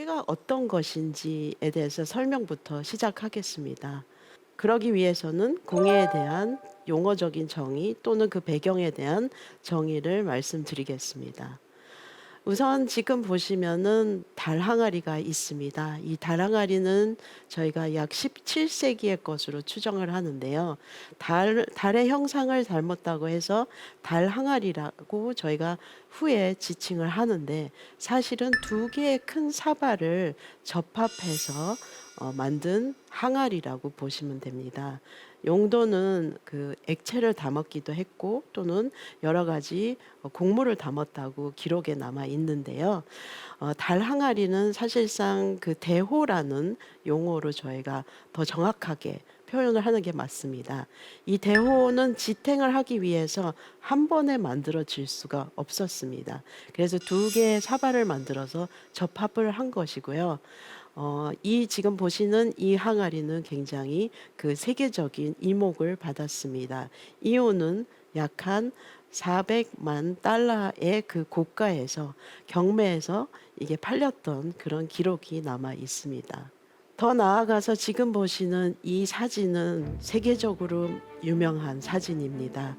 공예가 어떤 것인지에 대해서 설명부터 시작하겠습니다. 그러기 위해서는 공예에 대한 용어적인 정의 또는 그 배경에 대한 정의를 말씀드리겠습니다. 우선 지금 보시면은 달 항아리가 있습니다. 이 달 항아리는 저희가 약 17세기의 것으로 추정을 하는데요. 달, 달의 형상을 닮았다고 해서 달 항아리라고 저희가 후에 지칭을 하는데 사실은 두 개의 큰 사발을 접합해서 어, 만든 항아리라고 보시면 됩니다. 용도는 그 액체를 담았기도 했고 또는 여러 가지 어, 곡물을 담았다고 기록에 남아 있는데요. 어, 달 항아리는 사실상 그 대호라는 용어로 저희가 더 정확하게 표현을 하는 게 맞습니다. 이 대호는 지탱을 하기 위해서 한 번에 만들어질 수가 없었습니다. 그래서 두 개의 사발을 만들어서 접합을 한 것이고요. 어, 이 지금 보시는 이 항아리는 굉장히 그 세계적인 이목을 받았습니다. 이유는 약한 400만 달러의 그 고가에서 경매에서 이게 팔렸던 그런 기록이 남아 있습니다. 더 나아가서 지금 보시는 이 사진은 세계적으로 유명한 사진입니다.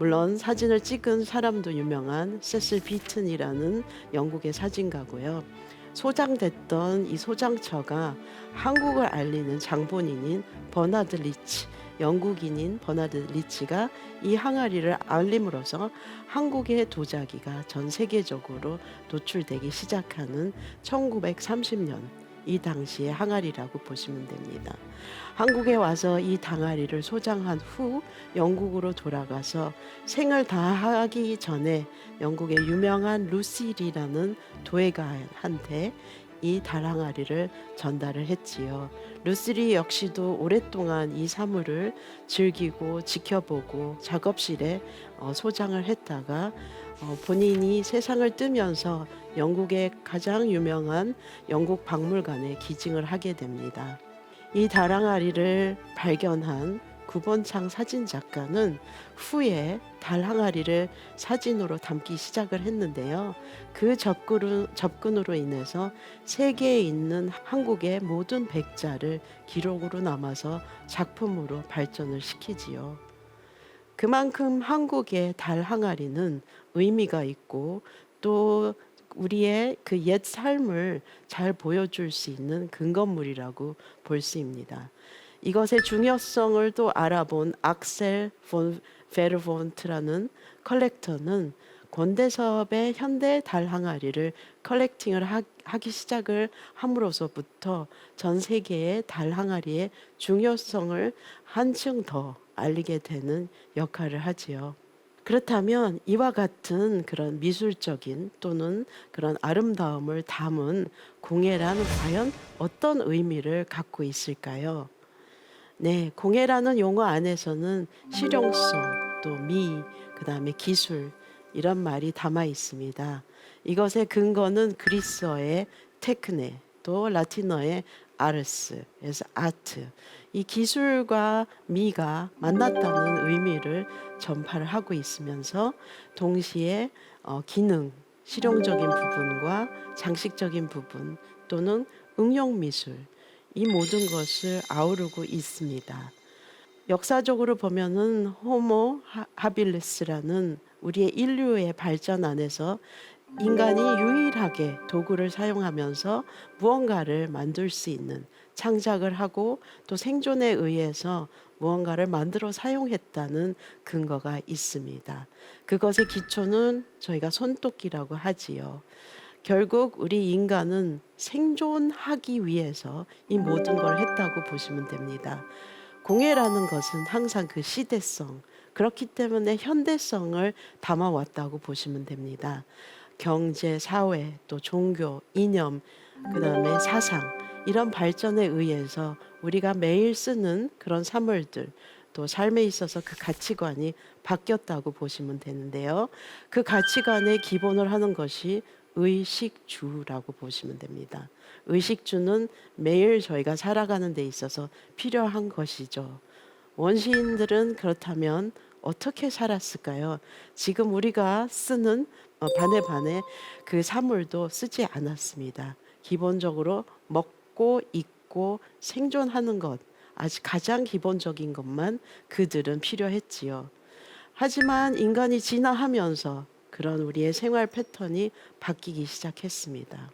물론 사진을 찍은 사람도 유명한 세슬 비튼이라는 영국의 사진가고요. 소장됐던 이 소장처가 한국을 알리는 장본인인 버나드 리치, 영국인인 버나드 리치가 이 항아리를 알림으로써 한국의 도자기가 전 세계적으로 노출되기 시작하는 1930년 이 당시의 항아리라고 보시면 됩니다. 한국에 와서 이 당아리를 소장한 후 영국으로 돌아가서 생을 다하기 전에 영국의 유명한 루실이라는 도예가한테 이 달항아리를 전달을 했지요. 루실이 역시도 오랫동안 이 사물을 즐기고 지켜보고 작업실에 어, 소장을 했다가 어, 본인이 세상을 뜨면서 영국의 가장 유명한 영국 박물관에 기증을 하게 됩니다. 이 달항아리를 발견한 구본창 사진 작가는 후에 달 항아리를 사진으로 담기 시작을 했는데요. 그 접근으로 인해서 세계에 있는 한국의 모든 백자를 기록으로 남아서 작품으로 발전을 시키지요. 그만큼 한국의 달 항아리는 의미가 있고 또 우리의 그 옛 삶을 잘 보여줄 수 있는 근거물이라고 볼수 있습니다. 이것의 중요성을 또 알아본 악셀 본 베르본트라는 컬렉터는 권대섭의 현대 달 항아리를 컬렉팅을 하, 하기 시작을 함으로써부터 전 세계의 달 항아리의 중요성을 한층 더 알리게 되는 역할을 하지요. 그렇다면 이와 같은 그런 미술적인 또는 그런 아름다움을 담은 공예란 과연 어떤 의미를 갖고 있을까요? 네, 공예라는 용어 안에서는 실용성, 또 미, 그 다음에 기술 이런 말이 담아 있습니다. 이것의 근거는 그리스어의 테크네, 또 라틴어의 아르스, 그래서 아트. 이 기술과 미가 만났다는 의미를 전파를 하고 있으면서 동시에 어, 기능, 실용적인 부분과 장식적인 부분 또는 응용 미술 이 모든 것을 아우르고 있습니다. 역사적으로 보면은 호모 하빌리스라는 우리의 인류의 발전 안에서 인간이 유일하게 도구를 사용하면서 무언가를 만들 수 있는 창작을 하고 또 생존에 의해서 무언가를 만들어 사용했다는 근거가 있습니다. 그것의 기초는 저희가 손톱기라고 하지요. 결국 우리 인간은 생존하기 위해서 이 모든 걸 했다고 보시면 됩니다. 공예라는 것은 항상 그 시대성, 그렇기 때문에 현대성을 담아왔다고 보시면 됩니다. 경제, 사회, 또 종교, 이념, 그 다음에 사상, 이런 발전에 의해서 우리가 매일 쓰는 그런 사물들, 또 삶에 있어서 그 가치관이 바뀌었다고 보시면 되는데요. 그 가치관의 기본을 하는 것이 의식주라고 보시면 됩니다. 의식주는 매일 저희가 살아가는 데 있어서 필요한 것이죠. 원시인들은 그렇다면 어떻게 살았을까요? 지금 우리가 쓰는 어, 반에 반에 그 사물도 쓰지 않았습니다. 기본적으로 먹고 입고 생존하는 것 아직 가장 기본적인 것만 그들은 필요했지요. 하지만 인간이 진화하면서 그런 우리의 생활 패턴이 바뀌기 시작했습니다.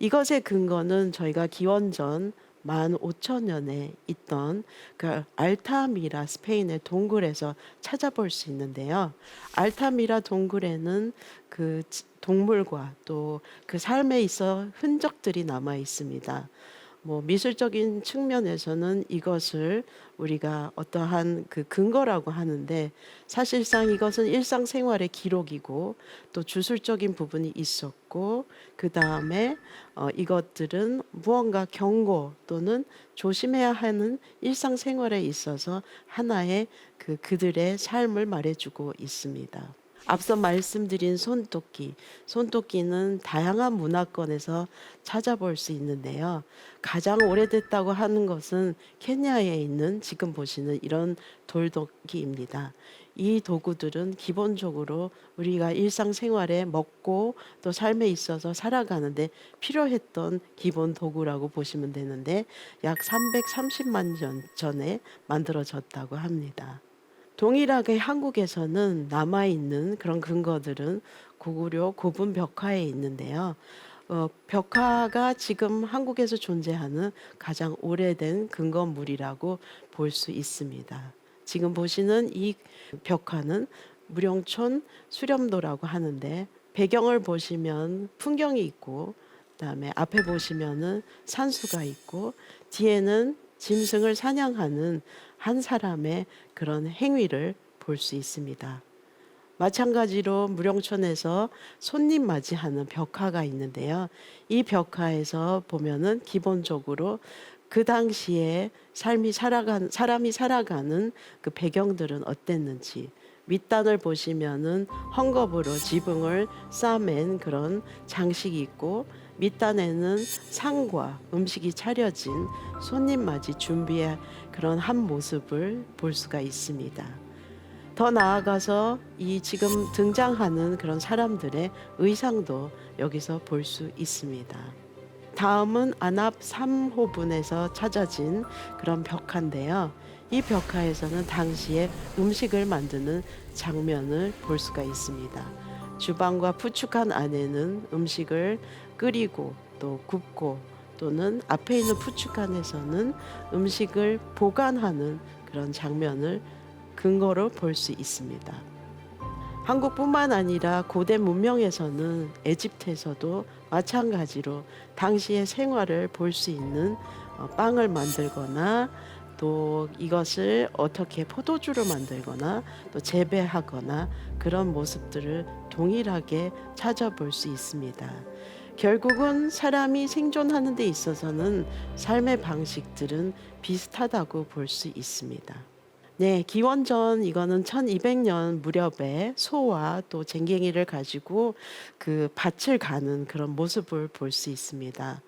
이것의 근거는 저희가 기원전 15,000년에 있던 그 알타미라 스페인의 동굴에서 찾아볼 수 있는데요. 알타미라 동굴에는 그 지- 동물과 또 그 삶에 있어 흔적들이 남아 있습니다. 뭐 미술적인 측면에서는 이것을 우리가 어떠한 그 근거라고 하는데 사실상 이것은 일상생활의 기록이고 또 주술적인 부분이 있었고 그 다음에 어, 이것들은 무언가 경고 또는 조심해야 하는 일상생활에 있어서 하나의 그 그들의 삶을 말해주고 있습니다. 앞서 말씀드린 손도끼, 손도끼는 다양한 문화권에서 찾아볼 수 있는데요. 가장 오래됐다고 하는 것은 케냐에 있는 지금 보시는 이런 돌도끼입니다. 이 도구들은 기본적으로 우리가 일상생활에 먹고 또 삶에 있어서 살아가는데 필요했던 기본 도구라고 보시면 되는데 약 330만 년 전에 만들어졌다고 합니다. 동일하게 한국에서는 남아 있는 그런 근거들은 고구려 고분 벽화에 있는데요. 어, 벽화가 지금 한국에서 존재하는 가장 오래된 근거물이라고 볼 수 있습니다. 지금 보시는 이 벽화는 무령촌 수렴도라고 하는데 배경을 보시면 풍경이 있고 그다음에 앞에 보시면은 산수가 있고 뒤에는 짐승을 사냥하는 한 사람의 그런 행위를 볼 수 있습니다. 마찬가지로 무령촌에서 손님 맞이하는 벽화가 있는데요. 이 벽화에서 보면은 기본적으로 그 당시에 삶이 살아간 사람이 살아가는 그 배경들은 어땠는지 밑단을 보시면은 헝겊으로 지붕을 싸맨 그런 장식이 있고 밑단에는 상과 음식이 차려진 손님 맞이 준비의 그런 한 모습을 볼 수가 있습니다. 더 나아가서 이 지금 등장하는 그런 사람들의 의상도 여기서 볼 수 있습니다. 다음은 안압 3호분에서 찾아진 그런 벽화인데요. 이 벽화에서는 당시에 음식을 만드는 장면을 볼 수가 있습니다. 주방과 푸축한 안에는 음식을 끓이고 또 굽고 또는 앞에 있는 푸축한에서는 음식을 보관하는 그런 장면을 근거로 볼 수 있습니다. 한국뿐만 아니라 고대 문명에서는 에집트에서도 마찬가지로 당시의 생활을 볼 수 있는 어, 빵을 만들거나 또 이것을 어떻게 포도주로 만들거나 또 재배하거나 그런 모습들을 동일하게 찾아볼 수 있습니다. 결국은 사람이 생존하는 데 있어서는 삶의 방식들은 비슷하다고 볼 수 있습니다. 네, 기원전 이거는 1200년 무렵에 소와 또 쟁갱이를 가지고 그 밭을 가는 그런 모습을 볼 수 있습니다.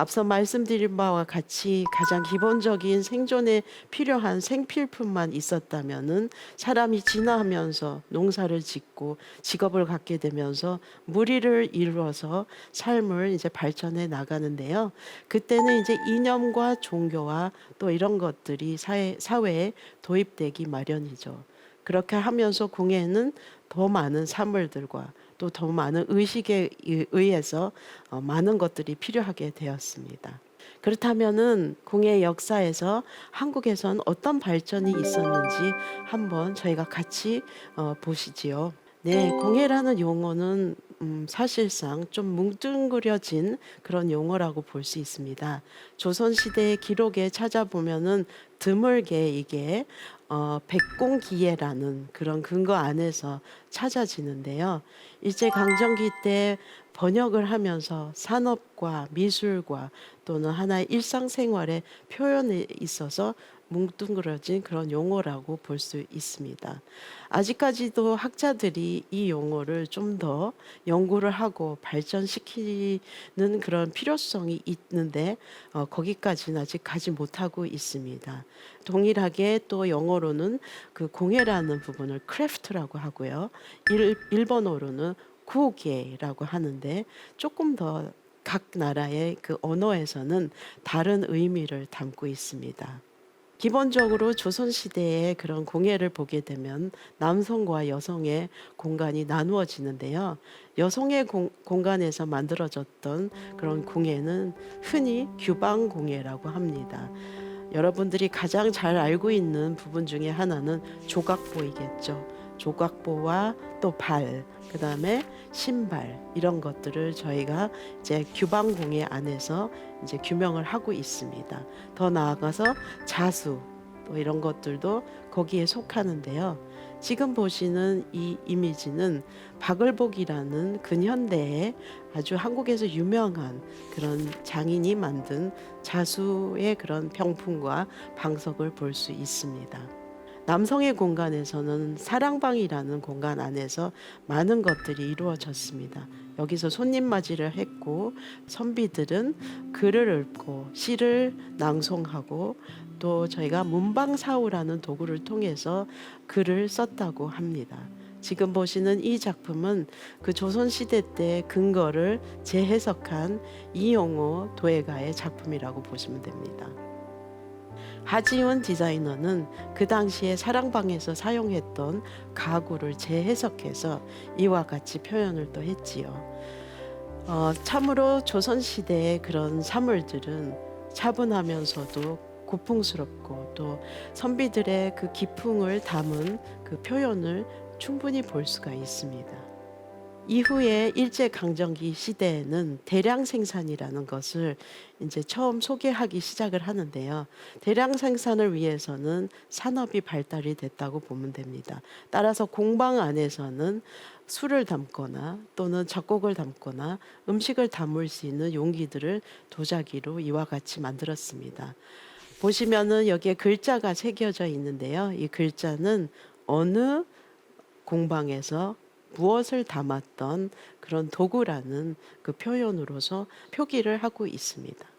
앞서 말씀드린 바와 같이 가장 기본적인 생존에 필요한 생필품만 있었다면은 사람이 진화하면서 농사를 짓고 직업을 갖게 되면서 무리를 이루어서 삶을 이제 발전해 나가는데요. 그때는 이제 이념과 종교와 또 이런 것들이 사회, 사회에 도입되기 마련이죠. 그렇게 하면서 공예는 더 많은 사물들과 또 더 많은 의식에 의- 의해서 어, 많은 것들이 필요하게 되었습니다. 그렇다면은 공예 역사에서 한국에선 어떤 발전이 있었는지 한번 저희가 같이 어, 보시지요. 네, 공예라는 용어는 음, 사실상 좀 뭉뚱그려진 그런 용어라고 볼 수 있습니다. 조선 시대의 기록에 찾아보면은 드물게 이게 어, 백공기예라는 그런 근거 안에서 찾아지는데요. 일제 강점기 때 번역을 하면서 산업과 미술과 또는 하나의 일상생활의 표현에 있어서 뭉뚱그려진 그런 용어라고 볼 수 있습니다. 아직까지도 학자들이 이 용어를 좀 더 연구를 하고 발전시키는 그런 필요성이 있는데 어, 거기까지는 아직 가지 못하고 있습니다. 동일하게 또 영어로는 그 공예라는 부분을 크래프트라고 하고요. 일, 일본어로는 구게라고 하는데 조금 더 각 나라의 그 언어에서는 다른 의미를 담고 있습니다. 기본적으로 조선 시대의 그런 공예를 보게 되면 남성과 여성의 공간이 나누어지는데요. 여성의 공, 공간에서 만들어졌던 그런 공예는 흔히 규방 공예라고 합니다. 여러분들이 가장 잘 알고 있는 부분 중에 하나는 조각보이겠죠. 조각보와 또 발, 그 다음에 신발 이런 것들을 저희가 이제 규방 공예 안에서 이제 규명을 하고 있습니다. 더 나아가서 자수 또 이런 것들도 거기에 속하는데요. 지금 보시는 이 이미지는 박을복이라는 근현대에 아주 한국에서 유명한 그런 장인이 만든 자수의 그런 병풍과 방석을 볼 수 있습니다. 남성의 공간에서는 사랑방이라는 공간 안에서 많은 것들이 이루어졌습니다. 여기서 손님 맞이를 했고 선비들은 글을 읽고 시를 낭송하고 또 저희가 문방사우라는 도구를 통해서 글을 썼다고 합니다. 지금 보시는 이 작품은 그 조선 시대 때 근거를 재해석한 이용호 도예가의 작품이라고 보시면 됩니다. 하지훈 디자이너는 그 당시에 사랑방에서 사용했던 가구를 재해석해서 이와 같이 표현을 또 했지요. 어, 참으로 조선 시대의 그런 사물들은 차분하면서도 고풍스럽고 또 선비들의 그 기풍을 담은 그 표현을 충분히 볼 수가 있습니다. 이후에 일제 강점기 시대에는 대량 생산이라는 것을 이제 처음 소개하기 시작을 하는데요. 대량 생산을 위해서는 산업이 발달이 됐다고 보면 됩니다. 따라서 공방 안에서는 술을 담거나 또는 작곡을 담거나 음식을 담을 수 있는 용기들을 도자기로 이와 같이 만들었습니다. 보시면은 여기에 글자가 새겨져 있는데요. 이 글자는 어느 공방에서 무엇을 담았던 그런 도구라는 그 표현으로서 표기를 하고 있습니다.